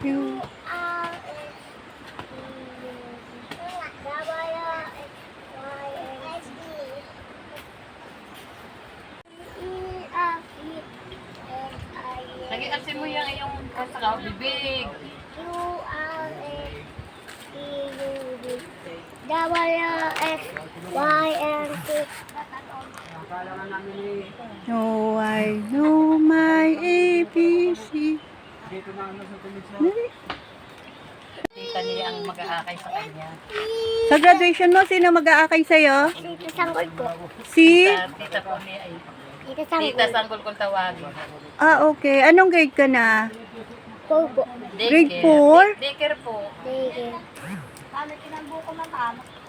You. Nag-iarsin mo yung iyong sa bibig. No, I know my ABC. Dali. Tita niya ang mag-aakay sa kanya. Sa graduation mo, sino mag-aakay sa'yo? Dito sanggol po. Si? Tita, tita po niya ay Dito sanggol. tita sanggol kung tawagin. Ah, okay. Anong grade ka na? Po po. Grade Daycare. four? Daycare po. Sige.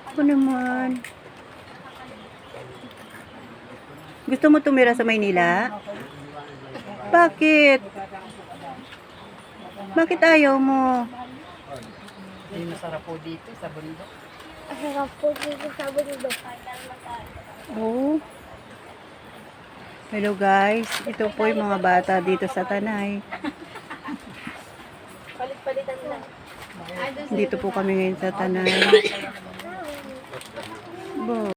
Ako naman. Gusto mo tumira sa Maynila? Bakit? Bakit ayaw mo? Hindi masarap po dito sa bundok. Ang sarap po dito sa bundok. Oh. Hello guys, ito po yung mga bata dito sa Tanay. Palit-palitan lang. Dito po kami ngayon sa Tanay. Bo.